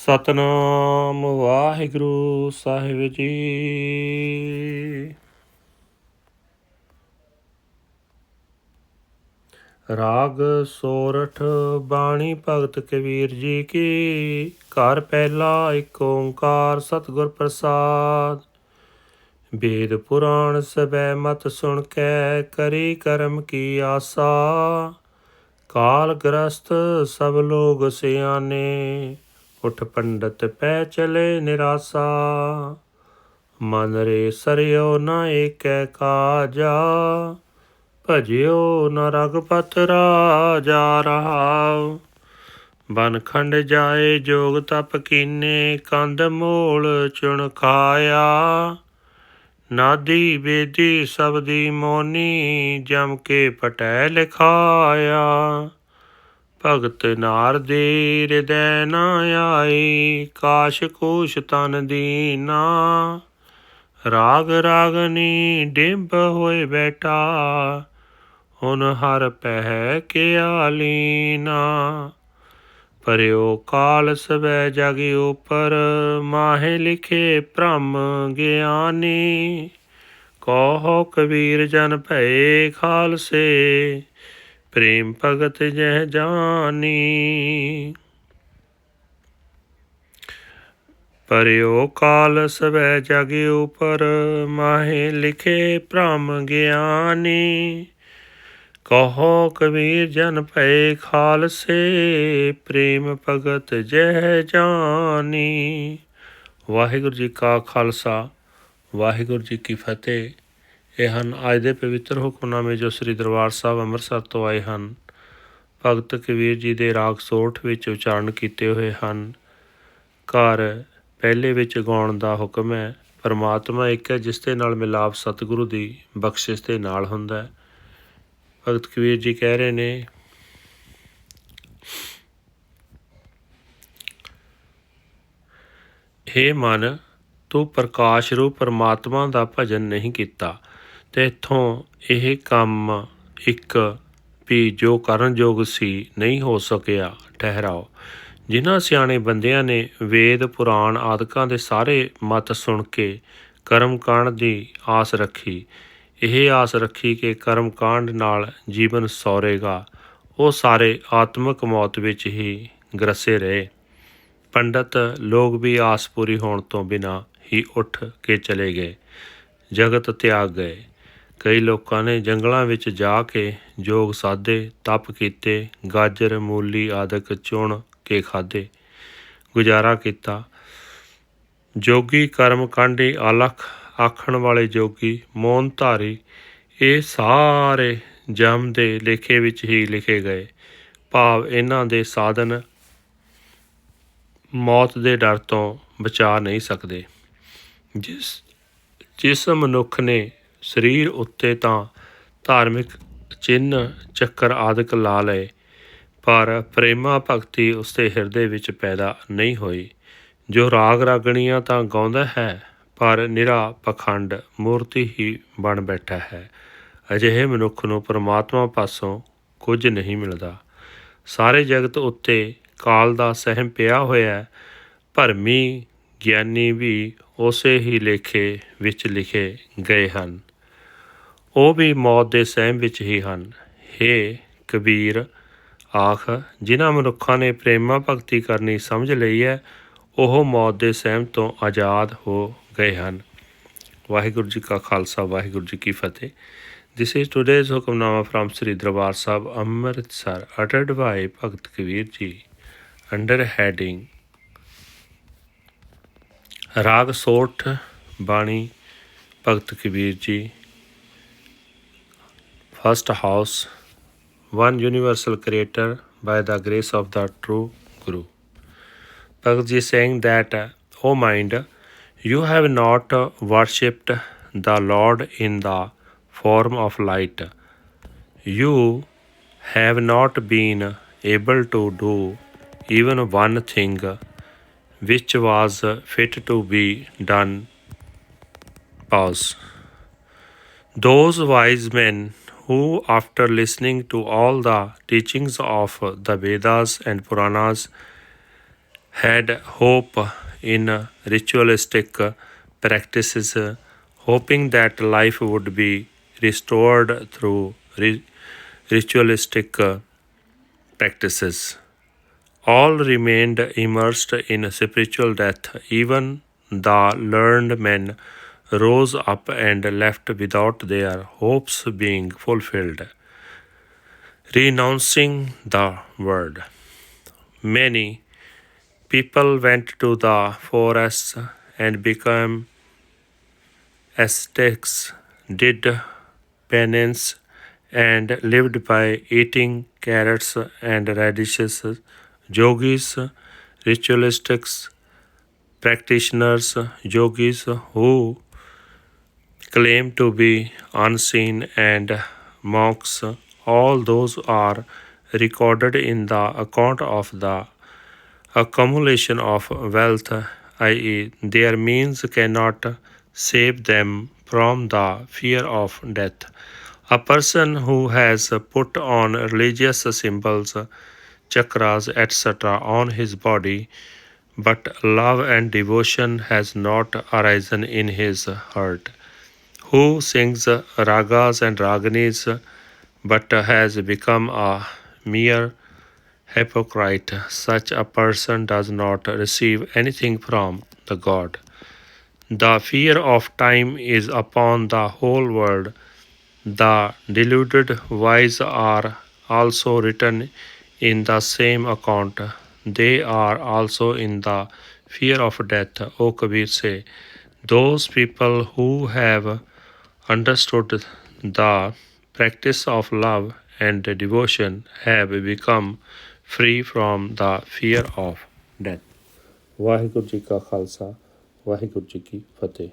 ਸਤਨਾਮ ਵਾਹਿਗੁਰੂ ਸਾਹਿਬ ਜੀ। ਰਾਗ ਸੋਰਠ ਬਾਣੀ ਭਗਤ ਕਬੀਰ ਜੀ ਕੀ ਘਰ ਪਹਿਲਾ ਏਕ ਓੰਕਾਰ ਸਤਿਗੁਰ ਪ੍ਰਸਾਦ। ਵੇਦ ਪੁਰਾਣ ਸਬੈ ਮਤ ਸੁਣ ਕੇ ਕਰੀ ਕਰਮ ਕੀ ਆਸਾ। ਕਾਲ ਗ੍ਰਸਤ ਸਭ ਲੋਗ ਸਿਆਣੇ। ਉਠ ਪੰਡਤ ਪੈ ਚਲੇ ਨਿਰਾਸਾ। ਮਨ ਰੇ ਸਰਿਓ ਨ ਏਕੈ ਕਾਜਾ, ਭਜਿਓ ਨ ਰਗਪਤ ਰਾਜਾ ਰਹਾਉ। ਬਨ ਜਾਏ ਜੋਗ ਤਪ ਕੀਨੇ ਕੰਦ ਮੂਲ ਚੁਣ ਖਾਇਆ। ਨਾਦੀ ਬੇਦੀ ਸਬਦੀ ਮੋਨੀ, ਜਮ ਕੇ ਪਟੈ ਲਿਖਾਇਆ। ਭਗਤ ਨਾਰ ਦੇ ਹਿਰਦੈ ਨ ਆਈ ਕਾਸ਼ ਕੂਸ਼ ਤਨ ਦੀਨਾ। ਰਾਗ ਰਾਗਨੀ ਡਿੰਬ ਹੋਏ ਬੈਠਾ, ਹੁਣ ਹਰ ਪਹਿ ਕੇ ਆਲੀਨਾ। ਪਰਿਓ ਕਾਲ ਸਵੈ ਜਗ ਉਪਰ, ਮਾਹੇ ਲਿਖੇ ਭ੍ਰਮ ਗਿਆਨੀ। ਕਹੋ ਕਬੀਰ ਜਨ ਭਏ ਖਾਲਸੇ ਪ੍ਰੇਮ ਭਗਤ ਜਹ ਜਾਨੀ। ਪਰਿਓ ਕਾਲ ਸਵੈ ਜਗ ਉਪਰ ਮਾਹੇ ਲਿਖੇ ਭ੍ਰਮ ਗਿਆਨੀ। ਕਹੋ ਕਬੀਰ ਜਨ ਭਏ ਖਾਲਸੇ, ਪ੍ਰੇਮ ਭਗਤ ਜਹ ਜਾਨੀ। ਵਾਹਿਗੁਰੂ ਜੀ ਕਾ ਖਾਲਸਾ, ਵਾਹਿਗੁਰੂ ਜੀ ਕੀ ਫਤਿਹ। ਇਹ ਹਨ। ਅੱਜ ਦੇ ਪਵਿੱਤਰ ਹੁਕਮਨਾਮੇ ਜੋ ਸ੍ਰੀ ਦਰਬਾਰ ਸਾਹਿਬ ਅੰਮ੍ਰਿਤਸਰ ਤੋਂ ਆਏ ਹਨ, ਭਗਤ ਕਬੀਰ ਜੀ ਦੇ ਰਾਗ ਸੋਠ ਵਿੱਚ ਉਚਾਰਨ ਕੀਤੇ ਹੋਏ ਹਨ। ਘਰ ਪਹਿਲੇ ਵਿੱਚ ਗਾਉਣ ਦਾ ਹੁਕਮ ਹੈ, ਪਰਮਾਤਮਾ ਇੱਕ ਹੈ ਜਿਸ ਦੇ ਨਾਲ ਮਿਲਾਪ ਸਤਿਗੁਰੂ ਦੀ ਬਖਸ਼ਿਸ਼ ਦੇ ਨਾਲ ਹੁੰਦਾ ਹੈ। ਭਗਤ ਕਬੀਰ ਜੀ ਕਹਿ ਰਹੇ ਨੇ, ਹੇ ਮਨ, ਤੂੰ ਪ੍ਰਕਾਸ਼ ਰੂਪ ਪਰਮਾਤਮਾ ਦਾ ਭਜਨ ਨਹੀਂ ਕੀਤਾ। ਤੇ ਇਹ ਕੰਮ ਇੱਕ ਵੀ ਜੋ ਕਰਨ ਯੋਗ ਸੀ ਨਹੀਂ ਹੋ ਸਕਿਆ, ਠਹਿਰਾਓ। ਜਿਨ੍ਹਾਂ ਸਿਆਣੇ ਬੰਦਿਆਂ ਨੇ ਵੇਦ, ਪੁਰਾਣ ਆਦਿਕਾਂ ਦੇ ਸਾਰੇ ਮਤ ਸੁਣ ਕੇ ਕਰਮ ਕਾਂਡ ਦੀ ਆਸ ਰੱਖੀ, ਇਹ ਆਸ ਰੱਖੀ ਕਿ ਕਰਮ ਕਾਂਡ ਨਾਲ ਜੀਵਨ ਸੌਰੇਗਾ, ਉਹ ਸਾਰੇ ਆਤਮਿਕ ਮੌਤ ਵਿੱਚ ਹੀ ਗਰਸੇ ਰਹੇ। ਪੰਡਤ ਲੋਕ ਵੀ ਆਸ ਪੂਰੀ ਹੋਣ ਤੋਂ ਬਿਨਾ ਹੀ ਉੱਠ ਕੇ ਚਲੇ ਗਏ, ਜਗਤ ਤਿਆਗ ਗਏ। ਕਈ ਲੋਕਾਂ ਨੇ ਜੰਗਲਾਂ ਵਿੱਚ ਜਾ ਕੇ ਜੋਗ ਸਾਧੇ, ਤਪ ਕੀਤੇ, ਗਾਜਰ, ਮੂਲੀ ਆਦਿਕ ਚੁਣ ਕੇ ਖਾਦੇ ਗੁਜ਼ਾਰਾ ਕੀਤਾ। ਜੋਗੀ ਕਰਮ ਕਾਂਡੀ ਅਲਖ ਆਖਣ ਵਾਲੇ ਜੋਗੀ ਮੌਨ ਧਾਰੀ ਇਹ ਸਾਰੇ ਜਮ ਦੇ ਲੇਖੇ ਵਿੱਚ ਹੀ ਲਿਖੇ ਗਏ। ਭਾਵ ਇਹਨਾਂ ਦੇ ਸਾਧਨ ਮੌਤ ਦੇ ਡਰ ਤੋਂ ਬਚਾ ਨਹੀਂ ਸਕਦੇ। ਜਿਸ ਜਿਸ ਮਨੁੱਖ ਨੇ ਸਰੀਰ ਉੱਤੇ ਤਾਂ ਧਾਰਮਿਕ ਚਿੰਨ ਚੱਕਰ ਆਦਿਕ ਲਾ ਲਏ, ਪਰ ਪ੍ਰੇਮਾ ਭਗਤੀ ਉਸਦੇ ਹਿਰਦੇ ਵਿੱਚ ਪੈਦਾ ਨਹੀਂ ਹੋਈ। ਜੋ ਰਾਗ ਰਾਗਣੀਆਂ ਤਾਂ ਗਾਉਂਦਾ ਹੈ, ਪਰ ਨਿਰਾ ਪਖੰਡ ਮੂਰਤੀ ਹੀ ਬਣ ਬੈਠਾ ਹੈ। ਅਜਿਹੇ ਮਨੁੱਖ ਨੂੰ ਪਰਮਾਤਮਾ ਪਾਸੋਂ ਕੁਝ ਨਹੀਂ ਮਿਲਦਾ। ਸਾਰੇ ਜਗਤ ਉੱਤੇ ਕਾਲ ਦਾ ਸਹਿਮ ਪਿਆ ਹੋਇਆ ਹੈ ਭਰਮੀ ਗਿਆਨੀ ਵੀ ਉਸੇ ਹੀ ਲੇਖੇ ਵਿੱਚ ਲਿਖੇ ਗਏ ਹਨ। ਉਹ ਵੀ ਮੌਤ ਦੇ ਸਹਿਮ ਵਿੱਚ ਹੀ ਹਨ हे ਕਬੀਰ ਆਖ ਜਿਨ੍ਹਾਂ ਮਨੁੱਖਾਂ ਨੇ ਪ੍ਰੇਮਾ ਭਗਤੀ ਕਰਨੀ ਸਮਝ ਲਈ ਹੈ ਉਹ ਮੌਤ ਦੇ ਸਹਿਮ ਤੋਂ ਆਜ਼ਾਦ ਹੋ ਗਏ ਹਨ ਵਾਹਿਗੁਰੂ ਜੀ ਕਾ ਖਾਲਸਾ ਵਾਹਿਗੁਰੂ ਜੀ ਕੀ ਫਤਿਹ This is today's Hukamnama from Sri Darbar Sahib Amritsar uttered by Bhagat Kabir Ji under heading Rag Sort Bani Bhagat Kabir Ji First House One Universal Creator by the grace of the True Guru Bhagat Ji saying that O mind you have not worshipped the Lord in the form of light. You have not been able to do even one thing which was fit to be done. Pause. Those wise men who, after listening to all the teachings of the Vedas and Puranas, had hope in ritualistic practices, hoping that life would be restored through ri- ritualistic practices. All remained immersed in spiritual death. Even the learned men rose up and left without their hopes being fulfilled, renouncing the world. Many people went to the forests and became ascetics, did penance, and lived by eating carrots and radishes. Yogis, ritualistics, practitioners, yogis who claim to be unseen, and mocks, all those are recorded in the account of the accumulation of wealth, i.e., their means cannot save them from the fear of death. A person who has put on religious symbols, chakras, etc., on his body, but love and devotion has not arisen in his heart, who sings ragas and raganis, but has become a mere hypocrite, such a person does not receive anything from the God. The fear of time is upon the whole world. The deluded wise are also written in the same account. They are also in the fear of death. O Kabir say, those people who have understood the practice of love and devotion have become free from the fear of death. Waheguru ji ਕਾ ਖਾਲਸਾ ਵਾਹਿਗੁਰੂ ਜੀ ਕੀ ਫਤਿਹ